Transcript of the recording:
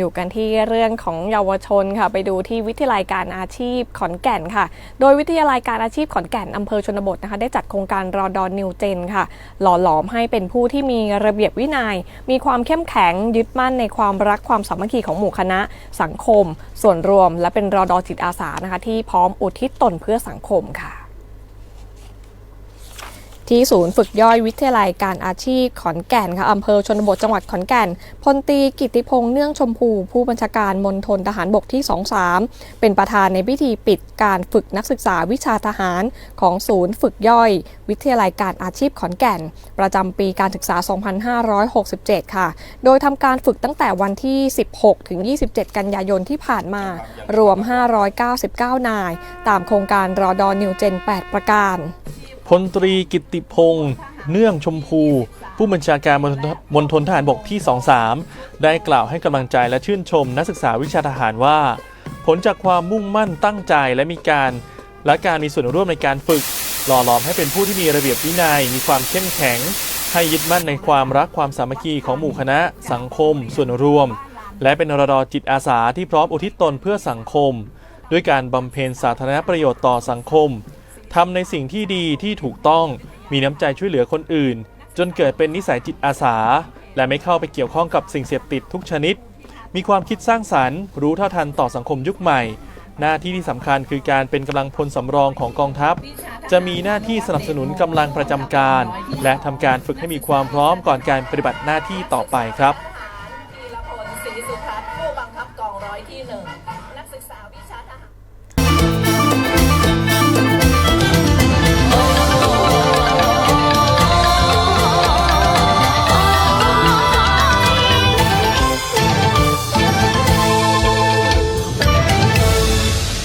อยู่กันที่เรื่องของเยาวชนค่ะ ไปดูที่วิทยาลัยการอาชีพขอนแก่นค่ะ โดยวิทยาลัยการอาชีพขอนแก่นอำเภอชนบทนะคะ ได้จัดโครงการรอดอนนิวเจนค่ะ หล่อหลอมให้เป็นผู้ที่มีระเบียบวินยัย มีความเข้มแข็งยึดมั่นในความรักความสามัคคีของหมู่คณะ สังคม ส่วนรวม และเป็นรอดอจิตอาสานะคะ ที่พร้อมอุทิศตนเพื่อสังคมค่ะ ที่ศูนย์ฝึกย่อยวิทยาลัยการอาชีพขอนแก่นค่ะอำเภอชนบทจังหวัดขอนแก่นพลตีกิติพงษ์เนื่องชมพู ผู้บัญชาการมณฑลทหารบกที่ 23 เป็นประธานในพิธีปิดการฝึกนักศึกษาวิชาทหารของศูนย์ฝึกย่อย วิทยาลัยการอาชีพขอนแก่น ประจำปีการศึกษา 2567 ค่ะ โดยทำการฝึกตั้งแต่วันที่ 16 ถึง 27 กันยายนที่ผ่านมารวม 599 นาย ตามโครงการรอดอนิวเจน 8 ประการ พลตรีกิตติพงษ์เนื่องชมพู ผู้บัญชาการมณฑลทหารบกที่ 23 ได้กล่าวให้กำลังใจและชื่นชมนักศึกษาวิชาทหารว่า ผลจากความมุ่งมั่นตั้งใจและมีการและการมีส่วนร่วมในการฝึก หล่อหลอมให้เป็นผู้ที่มีระเบียบวินัย มีความเข้มแข็ง ให้ยึดมั่นในความรักความสามัคคีของหมู่คณะ สังคม ส่วนรวม และเป็นรดจิตอาสาที่พร้อมอุทิศตนเพื่อสังคม ด้วยการบำเพ็ญสาธารณประโยชน์ต่อสังคม ทำในสิ่งที่ดีที่ถูกต้อง มีน้ำใจช่วยเหลือคนอื่น จนเกิดเป็นนิสัยจิตอาสา และไม่เข้าไปเกี่ยวข้องกับสิ่งเสพติดทุกชนิด มีความคิดสร้างสรรค์ รู้เท่าทันต่อสังคมยุคใหม่ หน้าที่ที่สำคัญคือการเป็นกำลังพลสำรองของกองทัพ จะมีหน้าที่สนับสนุนกำลังประจำการ และทำการฝึกให้มีความพร้อมก่อนการปฏิบัติหน้าที่ต่อไปครับพีรพลศรีสุทัศน์ผู้บังคับกองร้อยที่หนึ่งนักศึกษาวิชา